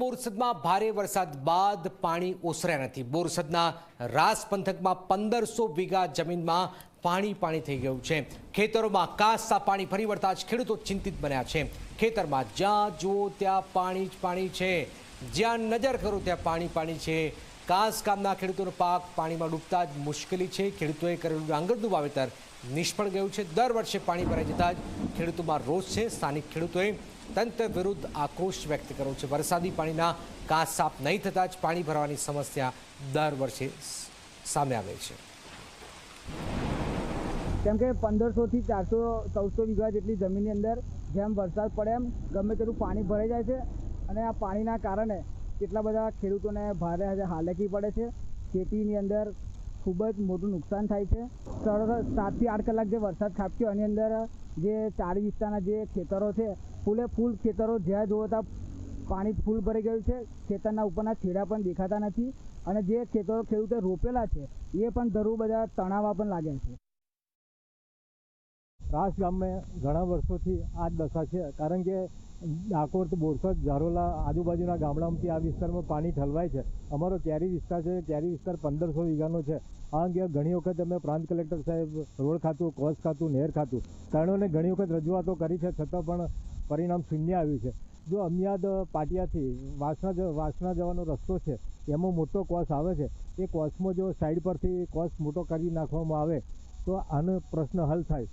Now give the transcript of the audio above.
બોરસદમાં ભારે વરસાદ બાદ પાણી ઓસર્યા નથી. બોરસદના રાસ પંથકમાં પંદરસો વીઘા જમીનમાં પાણી પાણી થઈ ગયું છે. ખેતરોમાં કાસા પાણી ફરી વળતા જ ખેડૂતો ચિંતિત બન્યા છે. ખેતરમાં જ્યાં જુઓ ત્યાં પાણી જ પાણી છે. જ્યાં નજર કરો ત્યાં પાણી પાણી છે. કાસ કામના ખેડૂતોનો પાક પાણીમાં ડૂબતા જ મુશ્કેલી છે. ખેડૂતોએ કરેલું ડાંગરનું વાવેતર નિષ્ફળ ગયું છે. દર વર્ષે પાણી ભરાઈ જતા જ ખેડૂતોમાં રોષ છે. સ્થાનિક ખેડૂતોએ તંત્ર વિરુદ્ધ આક્રોશ વ્યક્ત કર્યો છે. વરસાદી પાણીના કાસ સાફ નહીં થતાં જ પાણી ભરવાની સમસ્યા દર વર્ષે સામે આવે છે. કેમ કે પંદરસોથી ચારસો, ચૌદસો વીઘા જેટલી જમીનની અંદર જેમ વરસાદ પડે એમ ગમે તેટલું પાણી ભરાઈ જાય છે. અને આ પાણીના કારણે કેટલા બધા ખેડૂતોને ભારે હાલાકી પડે છે. ખેતીની અંદર ખૂબ જ મોટું નુકસાન થાય છે. સરળ સાતથી આઠ કલાક જે વરસાદ ખાબક્યો એની અંદર જે ચારી વિસ્તારના જે ખેતરો છે, ફૂલે ફૂલ ખેતરો જ્યાં જુઓ ત્યાં પાણી ફૂલ ભરી ગયું છે. ખેતરના ઉપરના છેડા પણ દેખાતા નથી અને જે ખેતરો ખેડૂતે રોપેલા છે, એ પણ ધરું બધા તણાવા પણ લાગે છે. રાસ ગામમાં ઘણા વર્ષોથી આ જ દશા છે. કારણ કે ડાકોર તો બોરસદ, ઝારોલા આજુબાજુના ગામડામાંથી આ વિસ્તારમાં પાણી ઠલવાય છે. અમારો કેરી વિસ્તાર છે, કેરી વિસ્તાર પંદરસો વીઘાનો છે. આ અંગે ઘણી વખત અમે પ્રાંત કલેક્ટર સાહેબ, રોડ ખાતું, કોસ ખાતું નહેર ખાતું ત્રણોને ઘણી વખત રજૂઆતો કરી છે, છતાં પણ પરિણામ શૂન્ય આવ્યું છે. જો અમિયાદ પાટિયાથી વાસણા વાસણા જવાનો રસ્તો છે, એમાં મોટો કોસ આવે છે, એ કોસમાં જો સાઈડ પરથી કોસ મોટો કરી નાખવામાં આવે, તો આનો પ્રશ્ન હલ થાય.